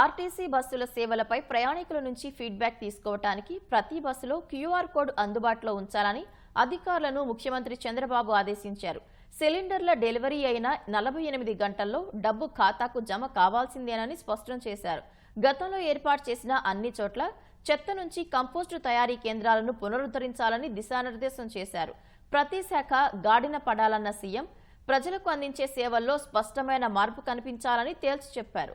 RTC బస్సుల సేవలపై ప్రయాణికుల నుంచి ఫీడ్బ్యాక్ తీసుకోవటానికి ప్రతి బస్సులో క్యూఆర్ కోడ్ అందుబాటులో ఉంచాలని అధికారులను ముఖ్యమంత్రి చంద్రబాబు ఆదేశించారు. సిలిండర్ల డెలివరీ అయిన నలభై ఎనిమిది గంటల్లో డబ్బు ఖాతాకు జమ కావాల్సిందేనని స్పష్టం చేశారు. గతంలో ఏర్పాటు చేసిన అన్ని చోట్ల చెత్త నుంచి కంపోస్టు తయారీ కేంద్రాలను పునరుద్ధరించాలని దిశానిర్దేశం చేశారు. ప్రతి శాఖ గాడిన పడాలన్న సీఎం ప్రజలకు అందించే సేవల్లో స్పష్టమైన మార్పు కనిపించాలని తేల్చి చెప్పారు.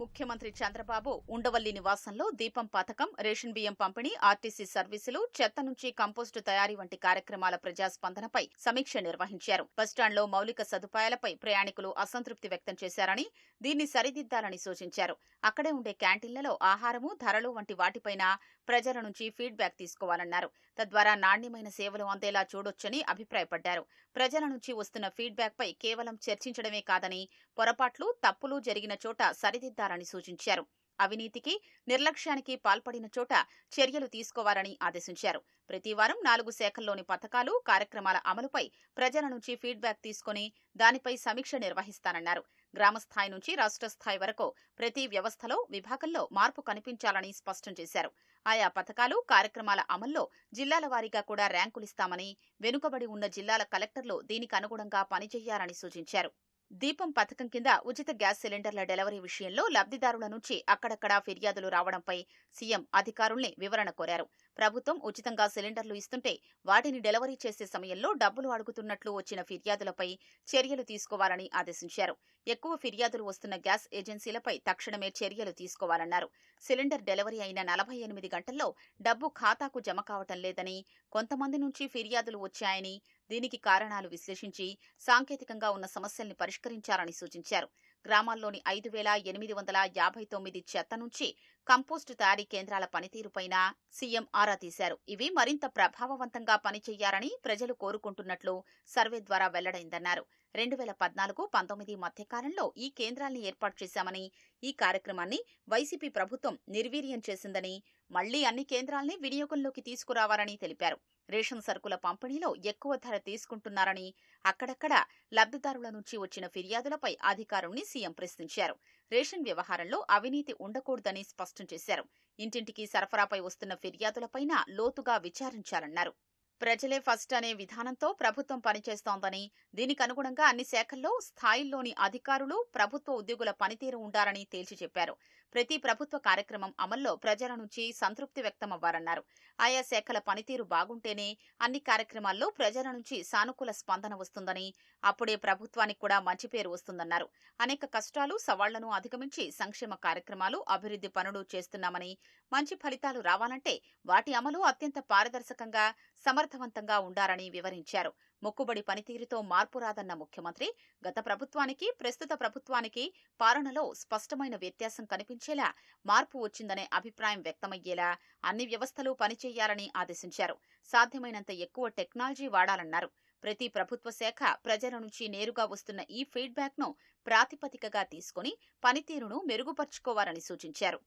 ముఖ్యమంత్రి చంద్రబాబు ఉండవల్లి నివాసంలో దీపం పథకం రేషన్ బియ్యం పంపిణీ ఆర్టీసీ సర్వీసులు చెత్త నుంచి కంపోస్టు తయారీ వంటి కార్యక్రమాల ప్రజాస్పందనపై సమీక్ష నిర్వహించారు. బస్టాండ్లో మౌలిక సదుపాయాలపై ప్రయాణికులు అసంతృప్తి వ్యక్తం చేశారని దీన్ని సరిదిద్దాలని సూచించారు. అక్కడే ఉండే క్యాంటీన్లలో ఆహారము ధరలు వంటి వాటిపైన ప్రజల నుంచి ఫీడ్బ్యాక్ తీసుకోవాలన్నారు. తద్వారా నాణ్యమైన సేవలు అందేలా చూడొచ్చని అభిప్రాయపడ్డారు. ప్రజల నుంచి వస్తున్న ఫీడ్బ్యాక్ పై కేవలం చర్చించడమే కాదని పొరపాట్లు తప్పులు జరిగిన చోట సరిదిద్దాలని సూచించారు. అవినీతికి నిర్లక్ష్యానికి పాల్పడిన చోట చర్యలు తీసుకోవాలని ఆదేశించారు. ప్రతి వారం నాలుగు శాఖల్లోని పథకాలు కార్యక్రమాల అమలుపై ప్రజల నుంచి ఫీడ్బ్యాక్ తీసుకుని దానిపై సమీక్ష నిర్వహిస్తానన్నారు. గ్రామస్థాయి నుంచి రాష్ట్ర స్థాయి వరకు ప్రతి వ్యవస్థలో విభాగంలో మార్పు కనిపించాలని స్పష్టం చేశారు. ఆయా పథకాలు కార్యక్రమాల అమల్లో జిల్లాల వారీగా కూడా ర్యాంకులిస్తామని వెనుకబడి ఉన్న జిల్లాల కలెక్టర్లు దీనికి అనుగుణంగా పనిచేయాలని సూచించారు. దీపం పథకం కింద ఉచిత గ్యాస్ సిలిండర్ల డెలివరీ విషయంలో లబ్ధిదారుల నుంచి అక్కడక్కడా ఫిర్యాదులు రావడంపై సీఎం అధికారుల్ని వివరణ కోరారు. ప్రభుత్వం ఉచితంగా సిలిండర్లు ఇస్తుంటే వాటిని డెలివరీ చేసే సమయంలో డబ్బులు అడుగుతున్నట్లు వచ్చిన ఫిర్యాదులపై చర్యలు తీసుకోవాలని ఆదేశించారు. ఎక్కువ ఫిర్యాదులు వస్తున్న గ్యాస్ ఏజెన్సీలపై తక్షణమే చర్యలు తీసుకోవాలన్నారు. సిలిండర్ డెలివరీ అయిన నలభై ఎనిమిది గంటల్లో డబ్బు ఖాతాకు జమ కావటం లేదని కొంతమంది నుంచి ఫిర్యాదులు వచ్చాయని దీనికి కారణాలు విశ్లేషించి సాంకేతికంగా ఉన్న సమస్యల్ని పరిష్కరించాలని సూచించారు. గ్రామాల్లోని ఐదు వేల ఎనిమిది వందల యాభై తొమ్మిది చెత్త నుంచి కంపోస్టు తయారీ కేంద్రాల పనితీరుపైన సీఎం ఆరా తీశారు. ఇవి మరింత ప్రభావవంతంగా పనిచేయాలని ప్రజలు కోరుకుంటున్నట్లు సర్వే ద్వారా వెల్లడైందన్నారు. రెండు వేల పద్నాలుగు పంతొమ్మిది మధ్యకాలంలో ఈ కేంద్రాల్ని ఏర్పాటు చేశామని ఈ కార్యక్రమాన్ని వైసీపీ ప్రభుత్వం నిర్వీర్యం చేసిందని మళ్ళీ అన్ని కేంద్రాల్ని వినియోగంలోకి తీసుకురావాలని తెలిపారు. రేషన్ సరుకుల పంపిణీలో ఎక్కువ ధర తీసుకుంటున్నారని అక్కడక్కడ లబ్ధిదారుల నుంచి వచ్చిన ఫిర్యాదులపై అధికారుల్ని సీఎం ప్రశ్నించారు. రేషన్ వ్యవహారంలో అవినీతి ఉండకూడదని స్పష్టం చేశారు. ఇంటింటికి సరఫరాపై వస్తున్న ఫిర్యాదులపైన లోతుగా విచారించాలన్నారు ప్రజలే ఫస్ట్ అనే విధానంతో ప్రభుత్వం పనిచేస్తోందని దీనికి అనుగుణంగా అన్ని శాఖల్లో స్థాయిల్లోని అధికారులు ప్రభుత్వ ఉద్యోగుల పనితీరు ఉండాలని తేల్చి చెప్పారు. ప్రతి ప్రభుత్వ కార్యక్రమం అమల్లో ప్రజల నుంచి సంతృప్తి వ్యక్తమవ్వారన్నారు. ఆయా శాఖల పనితీరు బాగుంటేనే అన్ని కార్యక్రమాల్లో ప్రజల నుంచి సానుకూల స్పందన వస్తుందని అప్పుడే ప్రభుత్వానికి కూడా మంచి పేరు వస్తుందన్నారు. అనేక కష్టాలు సవాళ్ళను అధిగమించి సంక్షేమ కార్యక్రమాలు అభివృద్ధి పనులు చేస్తున్నామని మంచి ఫలితాలు రావాలంటే వాటి అమలు అత్యంత పారదర్శకంగా సమర్థవంతంగా ఉండాలని వివరించారు. మొక్కుబడి పనితీరుతో మార్పు రాదన్న ముఖ్యమంత్రి గత ప్రభుత్వానికి ప్రస్తుత ప్రభుత్వానికి పాలనలో స్పష్టమైన వ్యత్యాసం కనిపించేలా మార్పు వచ్చిందనే అభిప్రాయం వ్యక్తమయ్యేలా అన్ని వ్యవస్థలు పనిచేయాలని ఆదేశించారు. సాధ్యమైనంత ఎక్కువ టెక్నాలజీ వాడాలన్నారు. ప్రతి ప్రభుత్వ శాఖ ప్రజల నుంచి నేరుగా వస్తున్న ఈ ఫీడ్బ్యాక్ను ప్రాతిపదికగా తీసుకుని పనితీరును మెరుగుపరుచుకోవాలని సూచించారు.